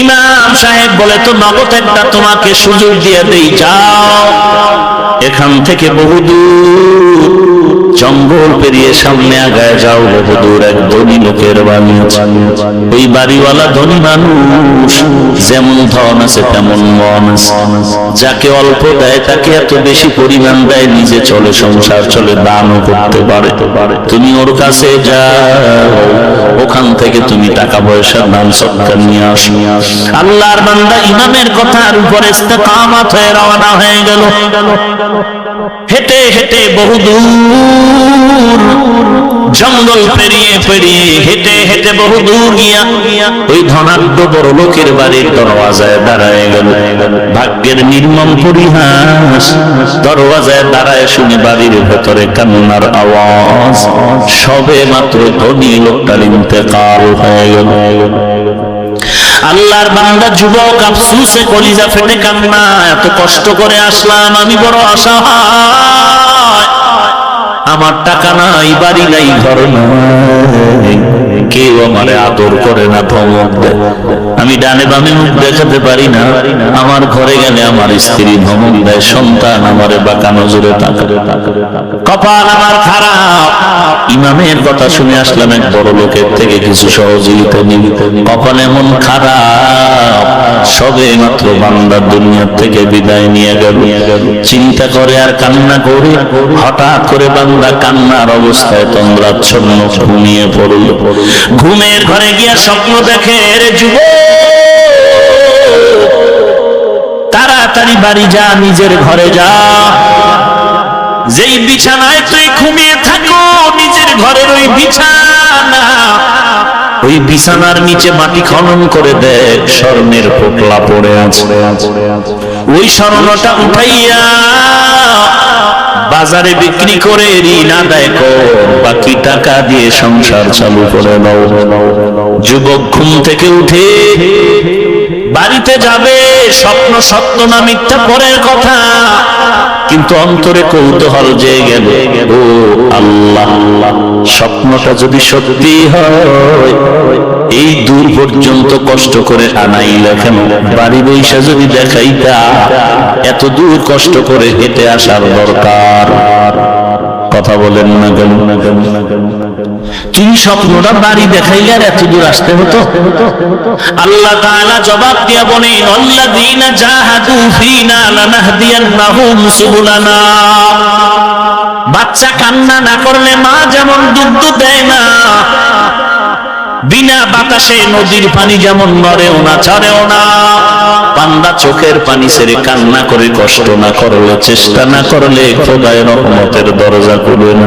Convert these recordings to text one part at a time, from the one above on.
ইমাম সাহেব বলে তো নগদ একটা তোমাকে সুযোগ দিয়ে দেই যাও। এখান থেকে বহুদূর। জঙ্গল পেরিয়ে সামনে আগায় যাও বহুদূর এক ধনী লোকের বাড়ি ওই বাড়িওয়ালা ধনী মানুষ, যেমন ধন আছে তেমন মন যাকে অল্প দেয়, তাকে এত বেশি পরিমাণ দেয়, নিজে চলে সংসার, চলে দানও করতে পারে। তুমি ওর কাছে যাও, ওখান থেকে তুমি টাকা পয়সা দান, সৎকার নিয়ে আস। আল্লাহর বান্দা ইমামের কথার উপরে ইস্তেকামাত হয়ে রওনা হয়ে গেল। হেঁটে হেঁটে বহুদূর জঙ্গল পেরিয়ে পেরিয়ে হেঁটে হেঁটে বহুদূর গিয়া ওই ধনাঢ্য বড় লোকের বাড়ির দরওয়াজায় দাঁড়ায় গেল। ভাগ্যের নির্মম পরিহাস দরওয়াজায় দাঁড়ায় শুনে বাড়ির ভেতরে কান্নার আওয়াজ। সবে মাত্র ধনী লোকটার ইন্তেকাল হয়ে গেল। আল্লাহর বান্দা যুবক আফসুসে কলিজা ফেটে কান্না এত কষ্ট করে আসলাম, আমি বড় অসহায়। আমার টাকা নাই, বাড়ি নাই, ঘর কেউ আমারে আদর করে না, ধমক আমি ডানে বামে মুখ দেখাতে পারি না। আমার ঘরে গেলে আমার স্ত্রী ধমক দেয়, সন্তান আমারে বাঁকা নজরে তাকারে কপাল আমার খারাপ। ইমামের কথা শুনে আসলাম এক বড় লোকের থেকে কিছু সহযোগিতা নিতে কপাল এমন খারাপ। সবে মাত্র বান্দার দুনিয়ার থেকে বিদায় নিয়ে গেল। চিন্তা করে আর কান্না করে, হঠাৎ করে বান্দা কান্নার অবস্থায় তন্দ্রাচ্ছন্ন ঘুমিয়ে পড়ল। ঘুমের ঘরে গিয়া স্বপ্ন দেখে রে যুব তাড়াতাড়ি বাড়ি যা, নিজের ঘরে যা। যেই বিছানায় তুই ঘুমিয়ে থাকো, নিজের ঘরের ওই বিছানা ওই বিছানার নিচে মাটি খনন করে দেখ স্বর্ণের পোটলা পড়ে আছে। ওই স্বর্ণটা উঠাইয়া বাজারে বিক্রি করে ঋণ আদায় কর, বাকি টাকা দিয়ে সংসার চালু করে দাও যুবক ঘুম থেকে উঠে, বাড়িতে যাবে, স্বপ্ন সত্য না মিথ্যা পরের কথা। কিন্তু অন্তরে কৌতূহল যে গেল ও আল্লাহ, স্বপ্নটা যদি সত্যি হয়, এই দূর পর্যন্ত কষ্ট করে আনাইলে কেন বাড়ি বৈশা যদি দেখাইতা, এত দূর কষ্ট করে হেঁটে আসার দরকার। কথা বলেন না কেন না কেন না কেন? তুমি স্বপ্নটা বাড়ি এত দূর আসতে হতো? আল্লাহ জবাব দিয়া জাহাদু ফীনা বাচ্চা কান্না না করলে মা যেমন দুধ দেয় না, বিনা বাতাসে নদীর পানি যেমন নড়েও না, ছাড়েও না। পান্ডা চোখের পানি ছেড়ে কান্না করে, কষ্ট না করলে, চেষ্টা না করলে খোদায় রহমতের দরজা করবে না।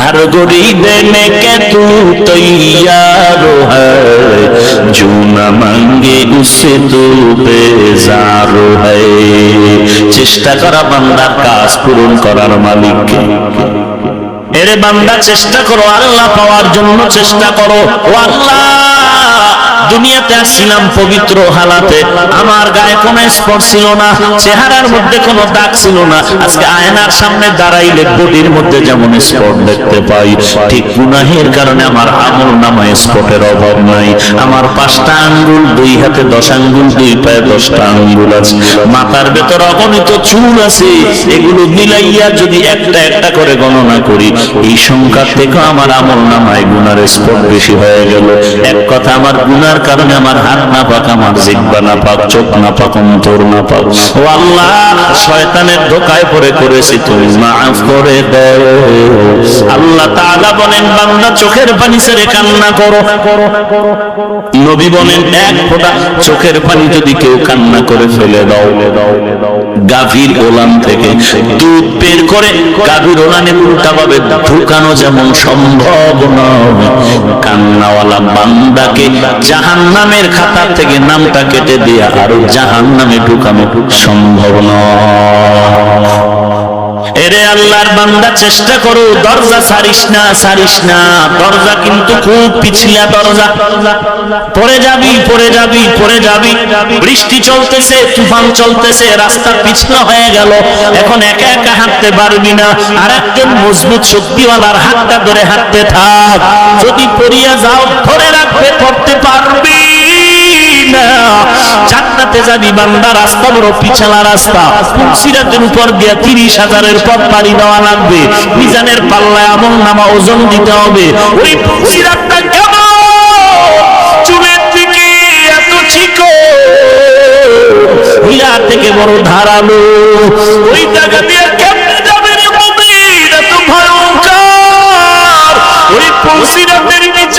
हर गुड़ी देने के तू तैयार है जो न मांगे उससे तू बेजार है চেষ্টা করা বান্দার কাজ পূরণ করার মালিককে এরে বান্দা, চেষ্টা করো, আল্লাহ পাওয়ার জন্য চেষ্টা করো। ও আল্লাহ, দুনিয়াতে আসছিলাম পবিত্র হালাতে, আমার গায়ে কোনো স্পট ছিল না, চেহারার মধ্যে কোনো দাগ ছিল না। আজকে আয়নার সামনে দাঁড়াইলে বডির মধ্যে যেমন স্পট দেখতে পাই, ঠিক গুনাহের কারণে আমার আমল নামায় স্পটের অভাব নাই। আমার পাঁচটা আঙ্গুল, দুই হাতে দশ আঙ্গুল, দুই পায়ে দশটা আঙ্গুল আছে। মাথার ভেতর অগণিত চুল আছে, এগুলো মিলাইয়া যদি একটা একটা করে গণনা করি এই সংখ্যা থেকে আমার আমল নামায় গুনার স্পট বেশি হয়ে গেল। এক কথা, আমার গুনার কারণে আমার হাত না পাক আমার জিব্বা না পাক চোখ না পাক অন্তর না পাক ও আল্লাহ, শয়তানের ধোকায় করেছি তুমি, মাফ করে আল্লাহ তাআলা বলেন, বান্দা চোখের পানি ছেড়ে কান্না করো। নবী বলেন, এক ফোঁটা চোখের পানি যদি কেউ কান্না করে ফেলে দাও। গাভীর ওলান থেকে দুধ বের করে গাভীর ওলানে উল্টা ভাবে ঢুকানো যেমন সম্ভব নয়। কান্নাওয়ালা বান্দাকে জাহান নামের খাতা থেকে নামটা কেটে দিয়ে আরও জাহান নামে ঢুকানো সম্ভব নয়। এরে আল্লাহর বান্দা, চেষ্টা করো, দরজা সারিস না সারিস না। দরজা কিন্তু খুব পিছলা দরজা। পড়ে যাবি পড়ে যাবি পড়ে যাবি। বৃষ্টি চলতেছে, তুফান চলতেছে, রাস্তা পিছলা হয়ে গেল। এখন একা একা হাঁটতে পারবি না। আর একজন মজবুত শক্তিওয়ালার হাতটা ধরে হাঁটতে থাক। যদি পড়িয়া যাও, ধরে রাখবে, পড়তে পারবি। না। জান্নাতে যাবি বান্দা রাস্তা বড় পিছালা রাস্তা। সিরাতের উপর দিয়া তিরিশ হাজারের পথ পাড়ি দেওয়া লাগবে। মিজানের পাল্লায় আমল নামা ওজন দিতে হবে। এত চিকো থেকে বড় ধারালো। ওই জায়গা দিয়ে কেমনে যাবে এত ভয়ঙ্কর। ওই পুলসিরাতের নিচে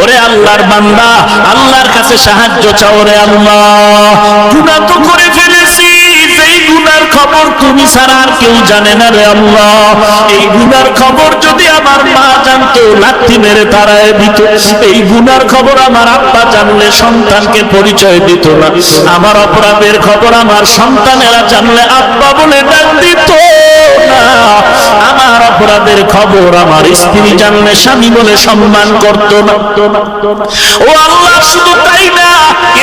ওরে আল্লাহর বান্দা, আল্লাহর কাছে সাহায্য চাও আল্লাহ। গুণা তো করে ফেলেছি খবর তুমি ছাড়া আর কেউ জানে না রে আল্লাহ। এই খবর যদি আমার মা জানতো মেরে তারায় দিত। এই খবর আমার আব্বা জানলে, সন্তানকে পরিচয় দিত না। আমার অপরাধের খবর আমার সন্তানেরা জানলে, আব্বা বলে ডাক দিত না। আমার অপরাধ খবর আমার স্ত্রী জানলে স্বামী বলে সম্মান করত ও আল্লাহ, শুধু তাই না,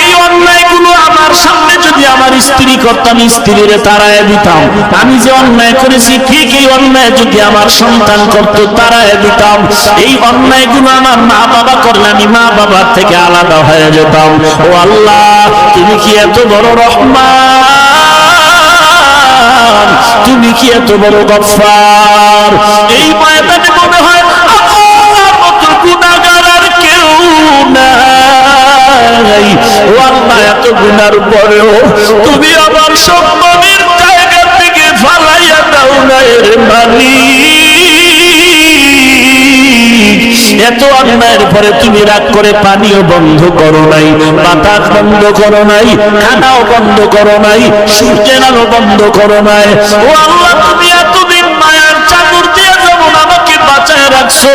এই অন্যায়গুলো আমার সামনে যদি আমার স্ত্রী করতাম স্ত্রীর তারায় দিতাম। আমি যে অন্যায় করেছি, ঠিক এই অন্যায় যদি আমার সন্তান করত তারায় দিতাম। এই অন্যায়গুলো আমার মা বাবা করলে আমি মা বাবার থেকে আলাদা হয়ে যেতাম। ও আল্লাহ, তুমি কি এত বড় রহমান? তুমি কি এত বড় গফার এই ময়দানে মনে হয় আমার গুণাগার কেউ নাই। ও এত গুনার পরেও তুমি আমার সম্মানের জায়গা থেকে ফালাইয়া দাও না এর মালিক। এত অন্যায়ের পরে তুমি রাগ করে পানিও বন্ধ করো নাই, বাতাস বন্ধ করো নাই, খানাও বন্ধ করো নাই, সূর্যের আলো বন্ধ করো নাই। ও আল্লাহ, তুমি এতদিন মায়ার চাদর দিয়ে যেমন আমাকে বাঁচায় রাখছো,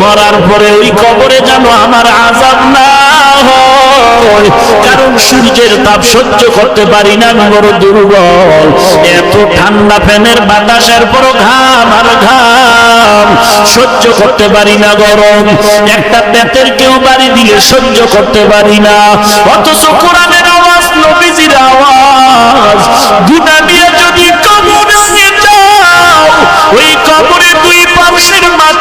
মরার পরে ওই কবরে যেন আমার আজাব না কারণ সূর্যের তাপ সহ্য করতে পারি না বড় দুর্বল। এত ঠান্ডা ফ্যানের বাতাসের পর ঘাম আর ঘাম। সহ্য করতে পারি না গরম। একটা বেতের কেউ বাড়ি দিলে সহ্য করতে পারি না। অথচ কোরআনের আওয়াজ, নবীজির আওয়াজ। গুনা দিয়ে যদি কবরে যাও, ওই কবরে দুই পাশের মাটির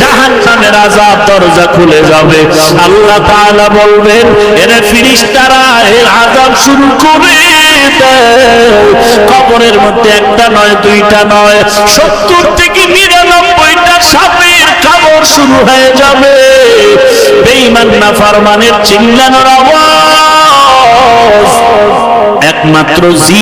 জাহান্নামের আজাব দরজা খুলে যাবে। আল্লাহ তাআলা বলবেন, এরা ফিরিস্তারা, এর আজাব শুরু কবরের মধ্যে একটা নয়, দুইটা নয়, সত্তর থেকে নিরানব্বইটা সাপের খবর শুরু হয়ে যাবে। বেঈমান না ফারমানের চিল্লানোর আওয়াজ। একমাত্র